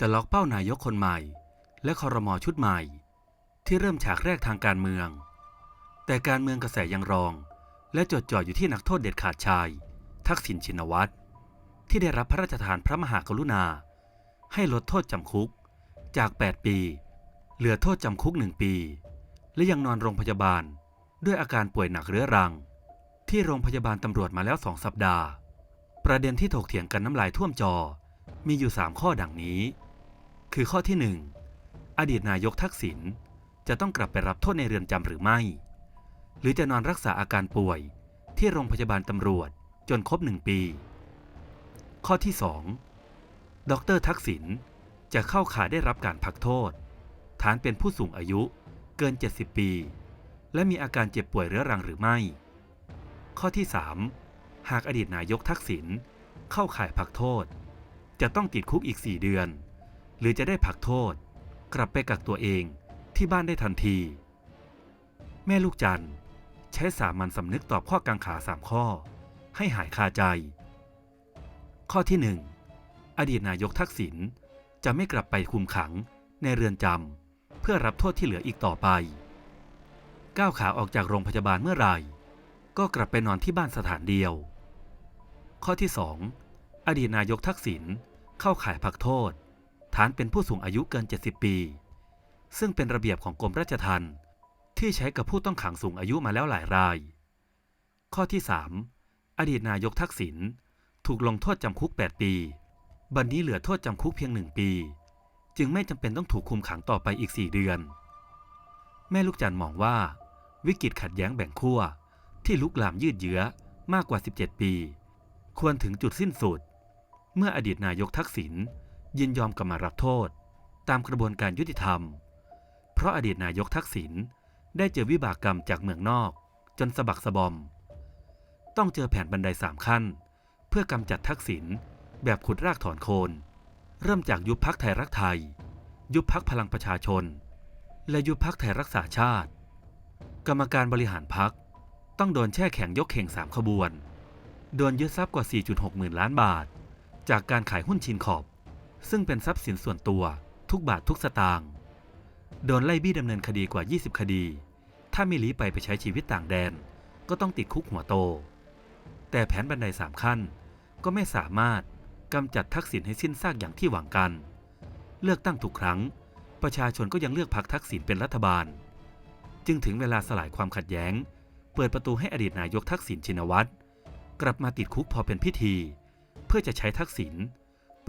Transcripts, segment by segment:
จะล็อกเป้านายกคนใหม่ และคอรมอชุดใหม่ ที่เริ่มฉากแรกทางการเมือง แต่การเมืองกระแสยังรอง และจดจ่ออยู่ที่นักโทษเด็ดขาดชาย ทักษิณชินวัตรที่ได้รับพระราชทานพระมหากรุณา ให้ลดโทษจำคุกจาก 8 ปี เหลือโทษจำคุกหนึ่งปี และยังนอนโรงพยาบาลด้วยอาการป่วยหนักเรื้อรัง ที่โรงพยาบาลตำรวจมาแล้วสองสัปดาห์ ประเด็นที่ถกเถียงกันน้ำลายท่วมจอมีอยู่ 3 ข้อดังนี้ คือข้อที่ 1 อดีตนายกทักษิณจะต้องกลับไปรับโทษในเรือนจำหรือไม่ หรือจะนอนรักษาอาการป่วย ที่โรงพยาบาลตำรวจจนครบหนึ่งปี ข้อที่ 2 ดรทักษิณจะเข้าข่ายได้รับการพักโทษ ฐานเป็นผู้สูงอายุเกิน 70 ปี และมีอาการเจ็บป่วยเรื้อรังหรือไม่ ข้อที่ 3 หากอดีตนายกทักษิณเข้าข่ายพักโทษ จะต้องติดคุกอีก 4 เดือน หรือจะได้พักโทษ กลับไปกักตัวเองที่บ้านได้ทันที แม่ลูกจันใช้สามัญสำนึกตอบข้อกังขาสามข้อ ให้หายคาใจ ข้อที่1อดีตนายกทักษิณจะไม่กลับไปคุมขังในเรือนจำเพื่อรับโทษที่เหลืออีกต่อไปก้าวขาออกจากโรงพยาบาลเมื่อไหร่ ก็กลับไปนอนที่บ้านสถานเดียว ข้อที่ 2 อดีตนายกทักษิณเข้าข่ายพักโทษ ฐานเป็นผู้สูงอายุเกิน 70 ปี ซึ่งเป็นระเบียบของกรมราชทัณฑ์ที่ใช้กับผู้ต้องขังสูงอายุมาแล้วหลายราย ข้อที่ 3 อดีตนายกทักษิณถูกลงโทษจำคุก 8 ปี บัดนนี้เหลือโทษจำคุกเพียงหนึ่งปี จึงไม่จำเป็นต้องถูกคุมขังต่อไปอีก 4 เดือน แม่ลูกจันทร์มองว่า วิกฤตขัดแย้งแบ่งขั้วที่ลุกลามยืดเยื้อมากกว่า 17 ปี ควรถึงจุดสิ้นสุด เมื่ออดีตนายกทักษิณ ยินยอมกลับมารับโทษ ตามกระบวนการยุติธรรม เพราะอดีตนายกทักษิณได้เจอวิบากกรรมจากเมืองนอก จนสะบักสะบอม ต้องเจอแผนบันไดสามขั้น เพื่อกำจัดทักษิณแบบขุดรากถอนโคน เริ่มจากยุบพักไทยรักไทย ยุบพักพลังประชาชน และยุบพักไทยรักษาชาติ กรรมการบริหารพักต้องโดนแช่แข็งยกเข่งสามขบวน โดนยึดทรัพย์กว่า 4.6 หมื่นล้านบาท จากการขายหุ้นชินขอบ ซึ่งเป็นทรัพย์สินส่วนตัวทุกบาททุกสตางค์โดนไล่บี้ดำเนินคดีกว่า 20 คดี ถ้าไม่ลี้ไปไปใช้ชีวิตต่างแดน ก็ต้องติดคุกหัวโต แต่แผนบันไดสามขั้น ก็ไม่สามารถกำจัดทักษิณให้สิ้นซากอย่างที่หวังกัน เลือกตั้งทุกครั้ง ประชาชนก็ยังเลือกพรรคทักษิณเป็นรัฐบาล จึงถึงเวลาสลายความขัดแย้ง เปิดประตูให้อดีตนายกทักษิณชินวัตรกลับมาติดคุกพอเป็นพิธี เพื่อจะใช้ทักษิณ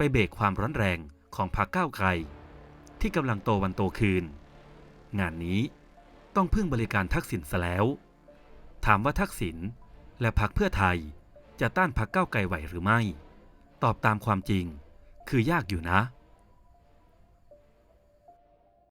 ไปเบรกความร้อนแรงของพรรคก้าวไกล ที่กำลังโตวันโตคืน งานนี้ต้องพึ่งบริการทักษิณซะแล้ว ถามว่าทักษิณและพรรคเพื่อไทยจะต้านพรรคก้าวไกลไหวหรือไม่ ตอบตามความจริง คือยากอยู่นะ